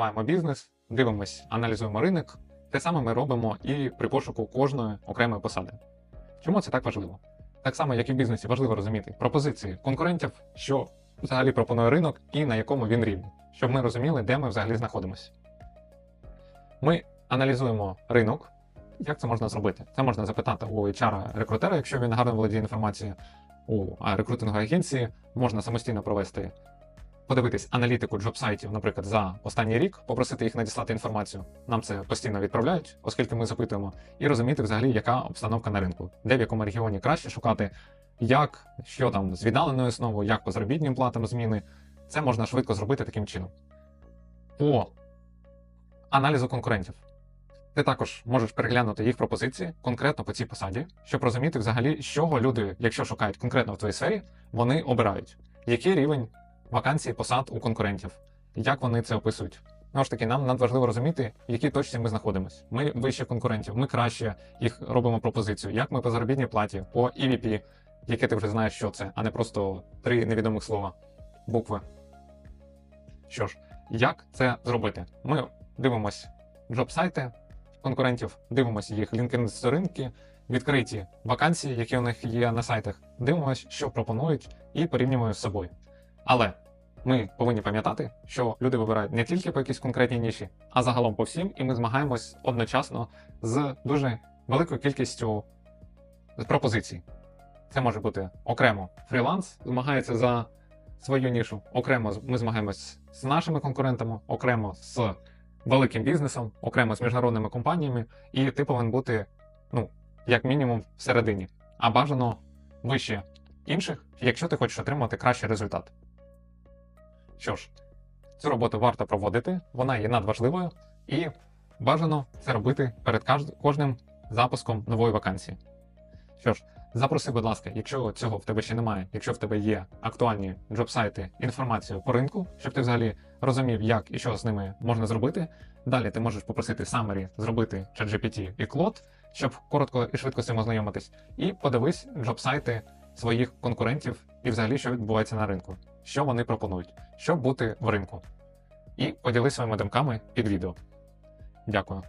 розвиваємо бізнес, дивимось, аналізуємо ринок. Те саме ми робимо і при пошуку кожної окремої посади. Чому це так важливо? Так само, як і в бізнесі, важливо розуміти пропозиції конкурентів, що взагалі пропонує ринок і на якому він рівні, щоб ми розуміли, де ми взагалі знаходимося. Ми аналізуємо ринок. Як це можна зробити? Це можна запитати у HR-рекрутера, якщо він гарно володіє інформацією, у рекрутинговій агенції можна самостійно провести, подивитись аналітику джоб-сайтів, наприклад, за останній рік, попросити їх надіслати інформацію. Нам це постійно відправляють, оскільки ми запитуємо, і розуміти взагалі, яка обстановка на ринку, де в якому регіоні краще шукати, як, що там з віддаленою основою, як по заробітним платам зміни. Це можна швидко зробити таким чином. По аналізу конкурентів. Ти також можеш переглянути їх пропозиції конкретно по цій посаді, щоб розуміти взагалі, з чого люди, якщо шукають конкретно в твоїй сфері, вони обирають, який рівень вакансій посад у конкурентів, як вони це описують. Знову ж таки, нам надважливо розуміти, в якій точці ми знаходимося. Ми вище конкурентів, ми краще їх робимо пропозицію, як ми по заробітній платі, по EVP, яке ти вже знаєш, що це, а не просто три невідомих слова, букви. Що ж, як це зробити? Ми дивимось джоб-сайти конкурентів, дивимося їх LinkedIn сторінки, відкриті вакансії, які у них є на сайтах, дивимося, що пропонують, і порівнюємо з собою. Але ми повинні пам'ятати, що люди вибирають не тільки по якійсь конкретній ніші, а загалом по всім, і ми змагаємось одночасно з дуже великою кількістю пропозицій. Це може бути окремо фріланс, змагається за свою нішу, окремо ми змагаємось з нашими конкурентами, окремо з великим бізнесом, окремо з міжнародними компаніями, і ти повинен бути, ну, як мінімум, всередині, а бажано вище інших, якщо ти хочеш отримати кращий результат. Що ж, цю роботу варто проводити, вона є надважливою, і бажано це робити перед кожним запуском нової вакансії. Що ж, запроси, будь ласка, якщо цього в тебе ще немає, якщо в тебе є актуальні джоб-сайти, інформацію по ринку, щоб ти взагалі розумів, як і що з ними можна зробити. Далі ти можеш попросити Summary зробити ChatGPT і Claude, щоб коротко і швидко з цим ознайомитись, і подивись джоб-сайти своїх конкурентів і взагалі, що відбувається на ринку, що вони пропонують, щоб бути в ринку. І поділись своїми думками під відео. Дякую.